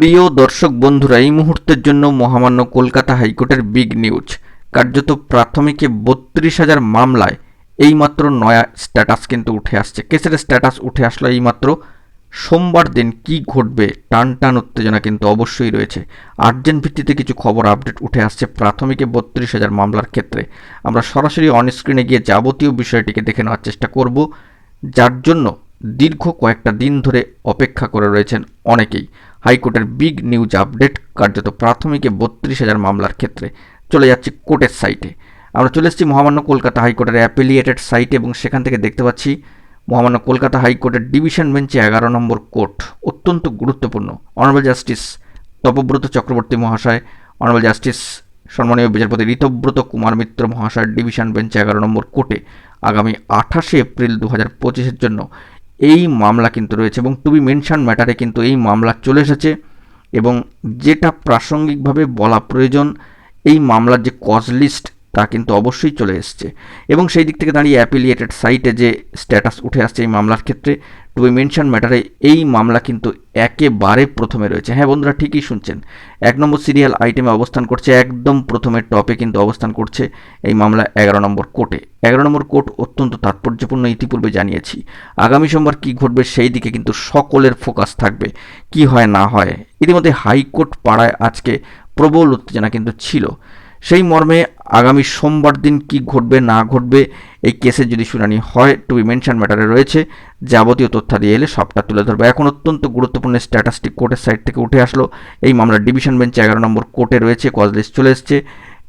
প্রিয় দর্শক বন্ধুরা, এই মুহূর্তের জন্য মহামান্য কলকাতা হাইকোর্টের বিগ নিউজ। কার্যত প্রাথমিকে বত্রিশ হাজার মামলায় এইমাত্র নয়া স্ট্যাটাস কিন্তু উঠে আসছে। কেসের স্ট্যাটাস উঠে আসলো এইমাত্র। সোমবার দিন কি ঘটবে, টান টান উত্তেজনা কিন্তু অবশ্যই রয়েছে। আর্জেন্ট ভিত্তিতে কিছু খবর আপডেট উঠে আসছে প্রাথমিকে বত্রিশ হাজার মামলার ক্ষেত্রে। আমরা সরাসরি অনস্ক্রিনে গিয়ে যাবতীয় বিষয়টিকে দেখে নেওয়ার চেষ্টা করব, যার জন্য দীর্ঘ কয়েকটা দিন ধরে অপেক্ষা করে রয়েছেন অনেকেই। হাইকোর্টের বিগ নিউজ আপডেট, কার্যত প্রাথমিকে বত্রিশ হাজার মামলার ক্ষেত্রে চলে যাচ্ছি কোর্টের সাইটে। আমরা চলে এসেছি মহামান্য কলকাতা হাইকোর্টের অ্যাপিলিয়েটেড সাইটে এবং সেখান থেকে দেখতে পাচ্ছি মহামান্য কলকাতা হাইকোর্টের ডিভিশন বেঞ্চে এগারো নম্বর কোর্ট, অত্যন্ত গুরুত্বপূর্ণ। অনারেবল জাস্টিস তপব্রত চক্রবর্তী মহাশয়, অনারেবল জাস্টিস সম্মানীয় বিচারপতি ঋতব্রত কুমার মিত্র মহাশয়ের ডিভিশন বেঞ্চে এগারো নম্বর কোর্টে আগামী আঠাশে এপ্রিল দু হাজার পঁচিশের জন্য এই মামলা কিন্তু রয়েছে এবং টু বি মেনশন ম্যাটারে কিন্তু এই মামলা চলে এসেছে এবং যেটা প্রাসঙ্গিকভাবে বলা প্রয়োজন, এই মামলার যে কজ লিস্ট তা কিন্তু অবশ্যই চলে এসছে। এবং সেই দিক থেকে দাঁড়িয়ে অ্যাপিলিয়েটেড সাইটে যে স্ট্যাটাস উঠে আসছে এই মামলার ক্ষেত্রে টু বি মেনশন ম্যাটারে এই মামলা কিন্তু একেবারে প্রথমে রয়েছে। হ্যাঁ বন্ধুরা, ঠিকই শুনছেন। এক নম্বর সিরিয়াল আইটেমে অবস্থান করছে, একদম প্রথমে টপে কিন্তু অবস্থান করছে এই মামলা এগারো নম্বর কোর্টে এগারো নম্বর কোর্ট অত্যন্ত তাৎপর্যপূর্ণ ইতিপূর্বে জানিয়েছি। আগামী সোমবার কী ঘটবে সেই দিকে কিন্তু সকলের ফোকাস থাকবে। কি হয় না হয়, ইতিমধ্যে হাইকোর্ট পাড়ায় আজকে প্রবল উত্তেজনা কিন্তু ছিল। সেই মর্মে আগামী সোমবার দিন কি ঘটবে, না ঘটবে, এই কেসের যদি শুনানি হয় টু বি মেনশন ম্যাটারে রয়েছে। যাবতীয় তথ্যাদি এলে সবটা তুলে ধরবে। এখন অত্যন্ত গুরুত্বপূর্ণ স্ট্যাটাসটি কোর্টের সাইড থেকে উঠে আসলো। এই মামলার ডিভিশন বেঞ্চ এগারো নম্বর কোর্টে রয়েছে কজ চলে এসছে।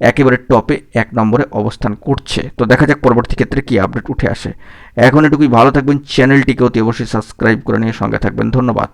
একেবারে টপে এক নম্বরে অবস্থান করছে। তো দেখা যাক পরবর্তী ক্ষেত্রে কী আপডেট উঠে আসে। এখন এটুকুই, ভালো থাকবেন চ্যানেলটিকে অতি অবশ্যই সাবস্ক্রাইব করে নিয়ে সঙ্গে থাকবেন। ধন্যবাদ।